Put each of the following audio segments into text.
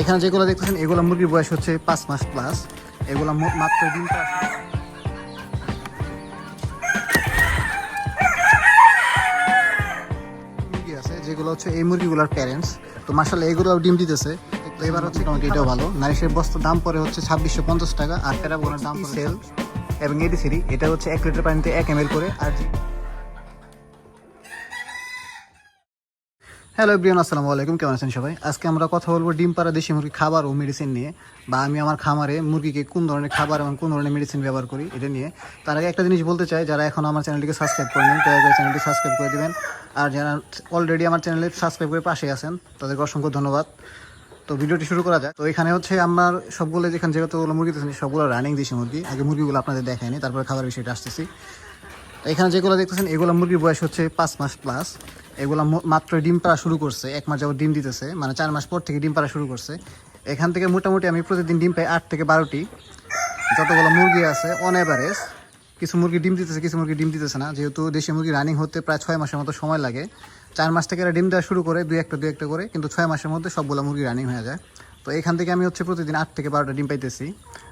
এখানে যেগুলো দেখতেছেন এগুলো মুরগির বয়স হচ্ছে পাঁচ মাস প্লাস এগুলো মাত্র পাড়া মুরগি আছে যেগুলো হচ্ছে এই মুরগিগুলোর প্যারেন্টস তো মাসাল্লাহ এগুলো ডিম দিতেছে। তো এবার হচ্ছে মোটামুটি এটাও ভালো। নারিশের বস্তার দাম পরে হচ্ছে ছাব্বিশশো পঞ্চাশ টাকা আর প্যারাবোনার দাম সেল এবং এডিসিরি এটা হচ্ছে এক লিটার পানিতে এক এম করে আর হ্যালো এভরিওয়ান আসসালামু আলাইকুম, কেমন আছেন সবাই? আজকে আমরা কথা বলব ডিম পাড়া দেশি মুরগি খাবার ও মেডিসিন নিয়ে। বা আমি আমার খামারে মুরগিকে কোন ধরনের খাবার এবং কোন ধরনের মেডিসিন ব্যবহার করি এটা নিয়ে। তার আগে একটা জিনিস বলতে চাই, যারা এখন আমার চ্যানেলটিকে সাবস্ক্রাইব করেন দয়া করে চ্যানেলটি সাবস্ক্রাইব করে দেবেন। আর যারা অলরেডি আমার চ্যানেলে সাবস্ক্রাইব করে পাশে আছেন, তাদেরকে অসংখ্য ধন্যবাদ। তো ভিডিওটি শুরু করা যায় তো এখানে হচ্ছে আমার সবগুলো যেখানে যেগুলো মুরগি দিচ্ছেন সবগুলো রানিং দেশি মুরগি। আগে মুরগিগুলো আপনাদের দেখায়নি তারপরে খাবার বিষয়টা আসতেছি। এখানে যেগুলো দেখতেছেন, এগুলো মুরগির বয়স হচ্ছে পাঁচ মাস প্লাস এগুলো মাত্র ডিম পাড়া শুরু করছে, এক মাস যাবত ডিম দিতেছে মানে চার মাস পর থেকে ডিম পাড়া শুরু করছে। এখান থেকে মোটামুটি আমি প্রতিদিন ডিম পাই আট থেকে বারোটি। যতগুলো মুরগি আছে অন অ্যাভারেজ কিছু মুরগি ডিম দিতেছে, কিছু মুরগি ডিম দিতেছে না। যেহেতু দেশি মুরগি রানিং হতে প্রায় ছয় মাসের মতো সময় লাগে। চার মাস থেকে এরা ডিম দেওয়া শুরু করে, দুই একটা দুই একটা করে, কিন্তু ছয় মাসের মধ্যে সবগুলো মুরগি রানিং হয়ে যায়। তো এখান থেকে আমি হচ্ছে প্রতিদিন আট থেকে বারোটা ডিম পাইতেছি।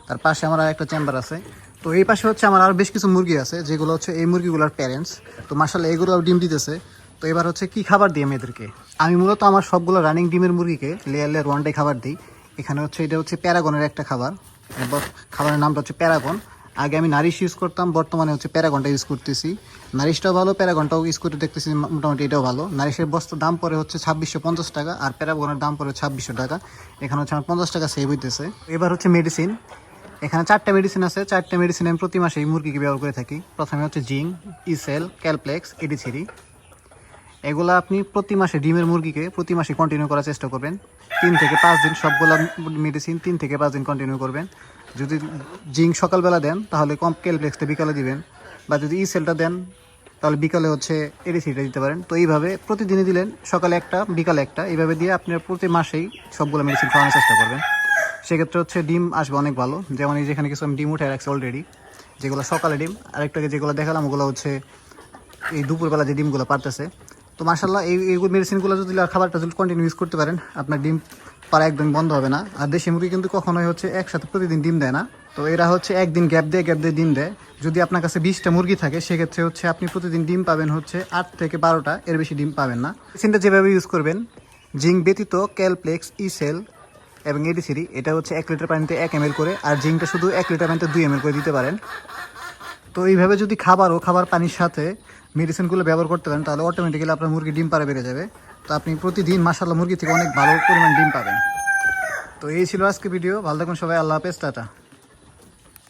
তার পাশে আমার একটা চেম্বার আছে। তো এই পাশে হচ্ছে আমার আর বেশ কিছু মুরগি আছে, যেগুলো হচ্ছে এই মুরগিগুলোর প্যারেন্টস তো মাসাল্লাহ এগুলো ডিম দিতেছে। তো এবার হচ্ছে কি খাবার দিই আমি এদেরকে? আমি মূলত আমার সবগুলো রানিং ডিমের মুরগিকে লেয়ার লেয়ার ওয়ানটাই খাবার দিই। এখানে হচ্ছে এটা হচ্ছে প্যারাগনের একটা খাবার। খাবারের নামটা হচ্ছে প্যারাগন। আগে আমি নারিশ ইউজ করতাম, বর্তমানে হচ্ছে প্যারাগনটা ইউজ করতেছি। নারিশটাও ভালো, প্যারাগনটাও ইউজ করে দেখতেছি মোটামুটি এটাও ভালো। নারিশের বস্তার দাম পরে হচ্ছে ছাব্বিশশো পঞ্চাশ টাকা, আর প্যারাগনের দাম পরে ছাব্বিশশো টাকা। এখানে হচ্ছে আমার পঞ্চাশ টাকা সেভ হইতেছে। এবার হচ্ছে মেডিসিন এখানে চারটা মেডিসিন আছে। চারটা মেডিসিন আমি প্রতি মাসে এই মুরগিকে ব্যবহার করে থাকি। প্রথমে হচ্ছে জিঙ্ক, ইসেল, ক্যালপ্লেক্স, এডিথিরি। এগুলো আপনি প্রতি মাসে ডিমের মুরগিকে প্রতি মাসে কন্টিনিউ করার চেষ্টা করবেন। তিন থেকে পাঁচ দিন সবগুলো মেডিসিন তিন থেকে পাঁচ দিন কন্টিনিউ করবেন। যদি জিঙ্ক সকালবেলা দেন, তাহলে কম ক্যালপ্লেক্সটা বিকালে দিবেন। বা যদি ই সেলটা দেন, তাহলে বিকালে হচ্ছে এডিসিটা দিতে পারেন। তো এইভাবে প্রতিদিনই দিলেন, সকালে একটা, বিকালে একটা। এইভাবে দিয়ে আপনি প্রতি মাসেই সবগুলো মেডিসিন খাওয়ানোর চেষ্টা করবেন। সেক্ষেত্রে হচ্ছে ডিম আসবে অনেক ভালো। যেমন এই যেখানে কিছু আমি ডিম উঠে রাখছি অলরেডি যেগুলো সকালে ডিম, আরেকটাকে যেগুলো দেখালাম, ওগুলো হচ্ছে এই দুপুরবেলা যে ডিমগুলো পারতেছে। তো মাসাল্লাহ এই এইগুলো মেডিসিনগুলো যদি খাবারটা যদি কন্টিনিউ ইউজ করতে পারেন, আপনার ডিম পারা একদম বন্ধ হবে না। আর দেশি মুরগি কিন্তু কখনোই হচ্ছে একসাথে প্রতিদিন ডিম দেয় না। তো এরা হচ্ছে একদিন গ্যাপ দিয়ে গ্যাপ দিয়ে, ডিম দেয়। যদি আপনার কাছে বিশটা মুরগি থাকে, সেক্ষেত্রে হচ্ছে আপনি প্রতিদিন ডিম পাবেন হচ্ছে আট থেকে বারোটা, এর বেশি ডিম পাবেন না। মেডিসিনটা যেভাবে ইউজ করবেন জিঙ্ক ব্যতীত ক্যালপ্লেক্স ইসেল এবং এডিসিরি এটা হচ্ছে এক লিটার পানিতে এক এম করে, আর জিঙ্কটা শুধু এক লিটার পানিতে দুই এম করে দিতে পারেন। তো এইভাবে যদি খাবার ও খাবার পানির সাথে মেডিসিনগুলো ব্যবহার করতে পারেন, তাহলে অটোমেটিক্যালি আপনার মুরগি ডিম পাড়া বেড়ে যাবে। তো আপনি প্রতিদিন মাসাল্লাহ মুরগি থেকে অনেক ভালো পরিমাণ ডিম পাবেন। তো এই ছিল আজকে ভিডিও। ভালো থাকুন সবাই, আল্লাহ হাফেজ, টাটা।